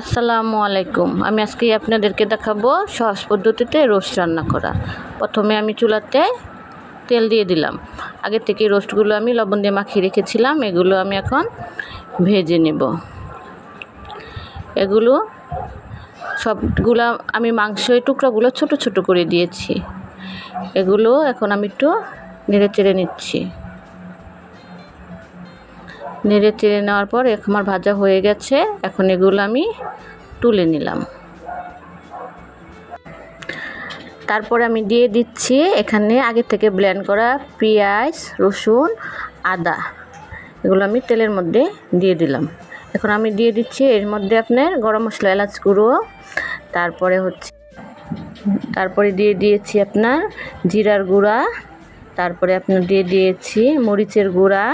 আসসালামু আলাইকুম। আমি আজকে আপনাদেরকে দেখাবো সহজ পদ্ধতিতে রোস্ট রান্না করা। প্রথমে আমি চুলাতে তেল দিয়ে দিলাম। আগে থেকে রোস্টগুলো আমি লবণ দিয়ে মাখিয়ে রেখেছিলাম। এগুলো আমি এখন ভেজে নেব। এগুলো সবগুলা আমি মাংসের টুকরাগুলো ছোট ছোট করে দিয়েছি। এগুলো এখন আমি একটু নেড়ে চেড়ে নিচ্ছি। নেড়ে চেড়ে নেওয়ার পর আমার ভাজা হয়ে গেছে। এখন এগুলো আমি তুলে নিলাম। তারপরে আমি দিয়ে দিচ্ছি এখানে আগে থেকে ব্লেন্ড করা পেঁয়াজ, রসুন, আদা। এগুলো আমি তেলের মধ্যে দিয়ে দিলাম। এখন আমি দিয়ে দিচ্ছি এর মধ্যে আপনার গরম মশলা, এলাচ গুঁড়ো। তারপরে হচ্ছে তারপরে দিয়ে দিয়েছি আপনার জিরার গুঁড়া। তারপরে আপনার দিয়ে দিয়েছি মরিচের গুঁড়া।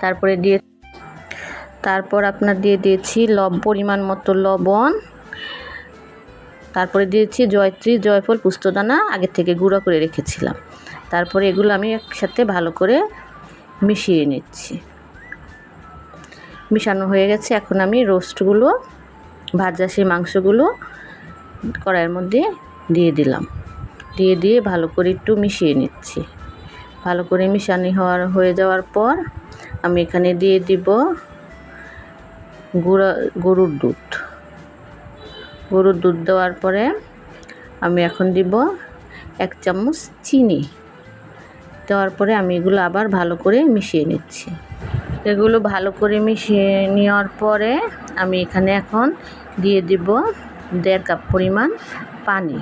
তারপরে দিয়ে তারপর আপনার দিয়ে দিয়েছি লব, পরিমাণ মতো লবণ। তারপরে দিয়েছি জয়ত্রী জয়ফল পুস্তদানা আগে থেকে গুঁড়ো করে রেখেছিলাম। তারপরে এগুলো আমি একসাথে ভালো করে মিশিয়ে নিচ্ছি। মিশানো হয়ে গেছে। এখন আমি রোস্টগুলো, ভাজা সেই মাংসগুলো কড়াইয়ের মধ্যে দিয়ে দিলাম। দিয়ে দিয়ে ভালো করে একটু মিশিয়ে নিচ্ছি। ভালো করে মিশানি হওয়ার, হয়ে যাওয়ার পর আমি এখানে দিয়ে দিব গুঁড়া, গরুর দুধ। গরুর দুধ দেওয়ার পরে আমি এখন দিব এক চামচ চিনি। দেওয়ার পরে আমি এগুলো আবার ভালো করে মিশিয়ে নিচ্ছি। এগুলো ভালো করে মিশিয়ে নেওয়ার পরে আমি এখানে এখন দিয়ে দিব দেড় কাপ পরিমাণ পানি।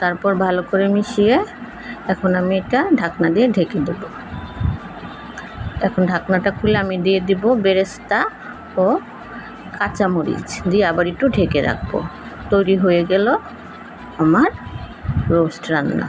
তারপর ভালো করে মিশিয়ে এখন আমি এটা ঢাকনা দিয়ে ঢেকে দেব। এখন ঢাকনাটা খুলে আমি দিয়ে দিব বেরেস্তা ও কাঁচামরিচ দিয়ে আবার একটু ঢেকে রাখব। তৈরি হয়ে গেল আমার রোস্ট রান্না।